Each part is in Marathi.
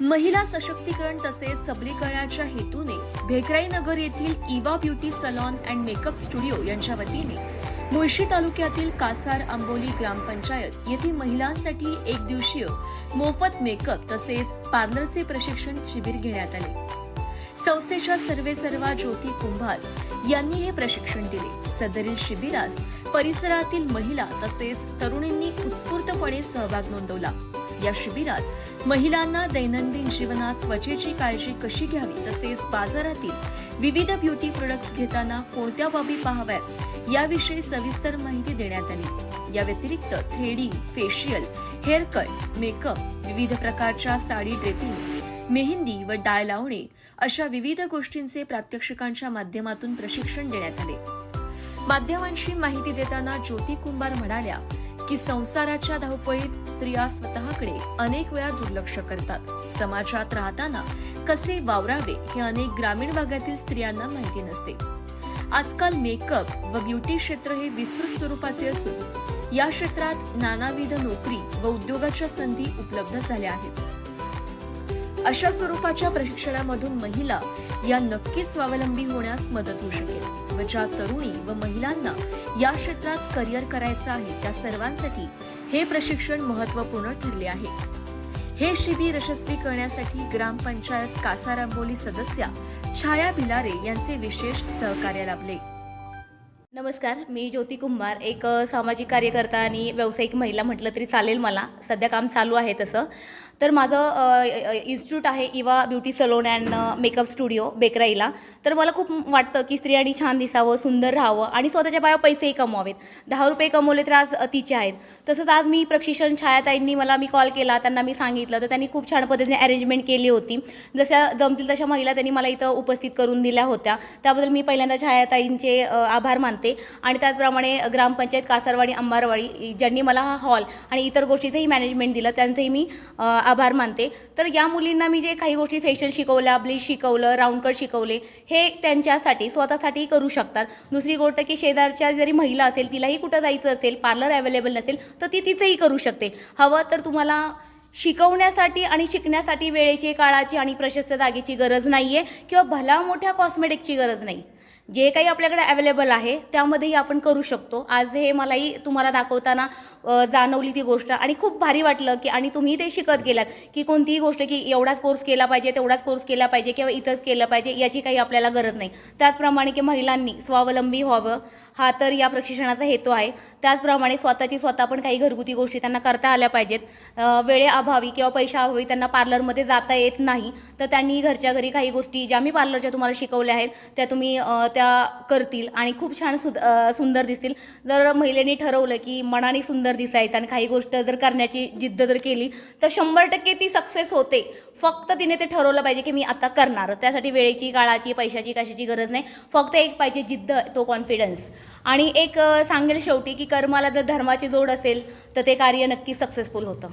महिला सशक्तीकरण तसेच सबलीकरणाच्या हेतूने भेकराई नगर येथील Eva beauty salon and makeup studio यांच्या वतीने मुळशी तालुक्यातील कासार आंबोली ग्रामपंचायत येथे महिलांसाठी एक दिवसीय मोफत मेकअप तसेच पार्लरचे प्रशिक्षण शिबिर घेण्यात आले. संस्थेच्या सर्वेसर्वा ज्योती कुंभार यांनी हे प्रशिक्षण दिले. सदरील शिबिरास परिसरातील महिला तसेच तरुणींनी उत्स्फूर्तपणे सहभाग नोंदवला. या शिबिरात महिलांना दैनंदिन जीवनात त्वचेची काळजी कशी घ्यावी तसेच बाजारातील विविध ब्युटी प्रोडक्ट्स घेताना कोणत्या बाबी पाहाव्यात याविषयी सविस्तर माहिती देण्यात आली. या व्यतिरिक्त threading facial hair cuts makeup विविध प्रकारच्या साडी ड्रेपिंग्स मेहंदी व डाय लावणे अशा विविध गोष्टींचे प्रात्यक्षिकांच्या माध्यमातून प्रशिक्षण देण्यात आले. माध्यमांशी माहिती देताना ज्योती कुंभार म्हणाल्या की संसाराच्या धावपळीत स्त्रिया स्वतःकडे अनेक वेळा दुर्लक्ष करतात. समाजात राहताना कसे वावरावे हे अनेक ग्रामीण भागातील स्त्रियांना माहिती नसते. आजकाल मेकअप व ब्युटी क्षेत्र हे विस्तृत स्वरूपाचे असून या क्षेत्रात नानाविध नोकरी व उद्योगाच्या संधी उपलब्ध झाल्या आहेत. अशा स्वरूपाच्या प्रशिक्षणामधून महिला या नक्कीच स्वावलंबी होण्यास मदत होऊ शकेल. व ज्या तरुणी व महिलांना या क्षेत्रात करिअर करायचं आहे त्या सर्वांसाठी हे प्रशिक्षण महत्त्वपूर्ण ठरले आहे. हे शिबिर यशस्वी करण्यासाठी ग्रामपंचायत कासारांबोली सदस्या छाया भिलारे यांचे विशेष सहकार्य लाभले. नमस्कार मी ज्योती कुंभार एक सामाजिक कार्यकर्ता आणि व्यावसायिक महिला म्हटलं तरी चालेल मला. सध्या काम चालू आहे तसं. तर माझं इन्स्टिट्यूट आहे Eva beauty salon and makeup studio बेकराईला. तर मला खूप वाटतं की स्त्रियांनी छान दिसावं सुंदर राहावं आणि स्वतःच्या पायावर पैसेही कमवावेत. दहा रुपये कमवले तर आज तिचे आहेत. तसंच आज मी प्रशिक्षण छायाताईंनी मला मी कॉल केला त्यांना मी सांगितलं. तर त्यांनी खूप छान पद्धतीने अरेंजमेंट केली होती. जशा जमतील तशा महिला त्यांनी मला इथं उपस्थित करून दिल्या होत्या. त्याबद्दल मी पहिल्यांदा छायाताईंचे आभार मानते. आणि त्याचप्रमाणे ग्रामपंचायत कासारवाडी अंबारवाडी ज्यांनी मला हा हॉल आणि इतर गोष्टीचंही मॅनेजमेंट दिलं त्यांचंही मी आभार मानते. तर या मुलींना मी जे काही गोष्टी फेशियल शिकवल्या ब्लीच शिकवलं राऊंडकट शिकवले हे त्यांच्यासाठी स्वतःसाठी करू शकतात. दुसरी गोष्ट की शेजारच्या जरी महिला असेल तिलाही कुठं जायचं असेल पार्लर अवेलेबल नसेल तर ती तिचंही करू शकते. हवं तर तुम्हाला शिकवण्यासाठी आणि शिकण्यासाठी वेळेची काळाची आणि प्रशस्त जागेची गरज नाही आहे किंवा भला मोठ्या कॉस्मेटिकची गरज नाही. जे काही आपल्याकडे अवेलेबल आहे त्यामध्येही आपण करू शकतो. आज हे मलाही तुम्हाला दाखवताना जाणवली ती गोष्ट. आणि खूप भारी वाटलं की आणि तुम्ही ते शिकत गेलात की कोणतीही गोष्ट की एवढाच कोर्स केला पाहिजे तेवढाच कोर्स केला पाहिजे किंवा इथंच केलं पाहिजे याची काही आपल्याला गरज नाही. त्याचप्रमाणे की महिलांनी स्वावलंबी व्हावं हा तर या प्रशिक्षणाचा हेतू आहे. त्याचप्रमाणे स्वतःची स्वतः पण काही घरगुती गोष्टी त्यांना करता आल्या पाहिजेत. वेळेअभावी किंवा पैशाअभावी त्यांना पार्लरमध्ये जाता येत नाही. तर त्यांनी घरच्या घरी काही गोष्टी ज्या मी पार्लरच्या तुम्हाला शिकवल्या आहेत त्या तुम्ही त्या करतील आणि खूप छान सुंदर दिसतील. जर महिलेने ठरवलं की मनाने सुंदर दिसायचं आणि काही गोष्ट जर करण्याची जिद्द जर केली तर शंभर टक्के ती सक्सेस होते. फक्त तिने ते ठरवलं पाहिजे की मी आता करणार. त्यासाठी वेळेची काळाची पैशाची कशाची गरज नाही. फक्त एक पाहिजे जिद्द तो कॉन्फिडन्स आणि एक सांगेल शेवटी की कर्माला जर धर्माची जोड असेल तर ते कार्य नक्की सक्सेसफुल होतं.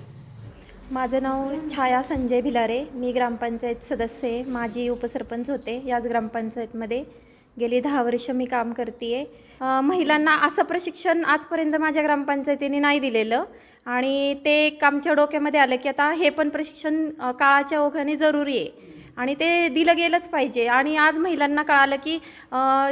माझं नाव छाया संजय भिलारे. मी ग्रामपंचायत सदस्य आहे. माझी उपसरपंच होते. याच ग्रामपंचायतमध्ये गेली दहा वर्ष मी काम करते आहे महिलांना असं प्रशिक्षण आजपर्यंत माझ्या ग्रामपंचायतीने नाही दिलेलं. आणि ते एक आमच्या डोक्यामध्ये आलं की आता हे पण प्रशिक्षण काळाच्या ओघाने जरुरी आहे. आणि ते दिलं गेलंच पाहिजे. आणि आज महिलांना कळालं की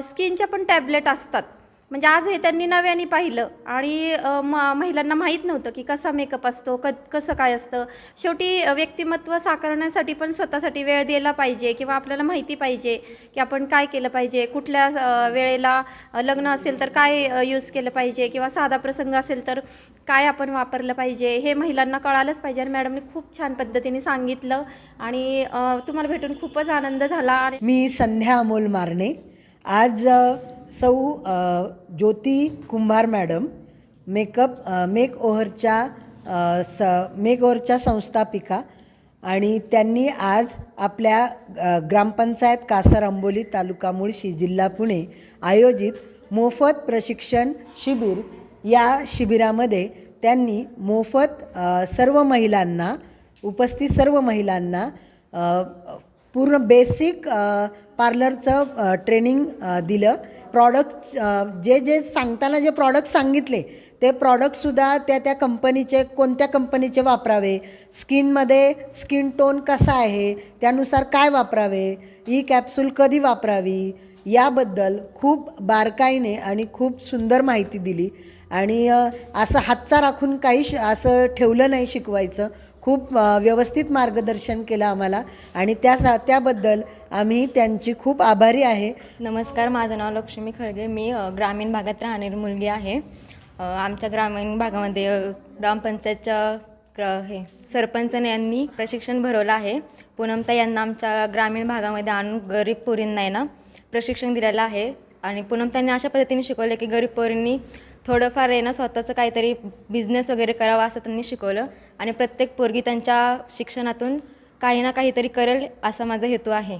स्किनच्या पण टॅबलेट असतात. म्हणजे आज हे त्यांनी नव्याने पाहिलं. आणि म महिलांना माहीत नव्हतं की कसा मेकअप असतो क कसं काय असतं. शेवटी व्यक्तिमत्व साकारण्यासाठी पण स्वतःसाठी वेळ दिला पाहिजे किंवा आपल्याला माहिती पाहिजे की आपण काय केलं पाहिजे. कुठल्या वेळेला लग्न असेल तर काय यूज केलं पाहिजे किंवा साधा प्रसंग असेल तर काय आपण वापरलं पाहिजे हे महिलांना कळालंच पाहिजे. आणि मॅडमने खूप छान पद्धतीने सांगितलं. आणि तुम्हाला भेटून खूपच आनंद झाला. आणि मी संध्या अमोल मारणे. आज सौ ज्योती कुंभार मॅडम मेकअप मेक ओव्हरच्या स मेक ओव्हरच्या संस्थापिका आणि त्यांनी आज आपल्या ग्रामपंचायत कासर अंबोली तालुका मुळशी जिल्हा पुणे आयोजित मोफत प्रशिक्षण शिबिर या शिबिरामध्ये त्यांनी मोफत सर्व महिलांना उपस्थित सर्व महिलांना पूर्ण बेसिक पार्लरचं ट्रेनिंग दिलं. प्रॉडक्ट जे जे सांगताना जे प्रॉडक्ट सांगितले ते प्रॉडक्टसुद्धा त्या त्या कंपनीचे कोणत्या कंपनीचे वापरावे? स्किनमध्ये स्किन टोन कसा आहे? त्यानुसार काय वापरावे? E ही कॅप्सूल कधी वापरावी? याबद्दल खूप बारकाईने आणि खूप सुंदर माहिती दिली. आणि असं हातचा राखून काही श असं ठेवलं नाही शिकवायचं. खूप व्यवस्थित मार्गदर्शन केलं आम्हाला आणि त्या त्याबद्दल आम्ही त्यांची खूप आभारी आहे. नमस्कार माझं नाव लक्ष्मी खळगे. मी ग्रामीण भागात राहणारी मुलगी आहे. आमच्या ग्रामीण भागामध्ये ग्रामपंचायतच्या हे सरपंचाने यांनी प्रशिक्षण भरवलं आहे. पूनमता यांना आमच्या ग्रामीण भागामध्ये आणून गरीब पोरींना आहे ना प्रशिक्षण दिलेलं आहे. आणि पूनमतांनी अशा पद्धतीने शिकवलं की गरीब पोरींनी थोडंफार आहे ना स्वतःचं काहीतरी बिझनेस वगैरे करावा असं त्यांनी शिकवलं. आणि प्रत्येक पोरगी त्यांच्या शिक्षणातून काही ना काहीतरी करेल असा माझा हेतू आहे.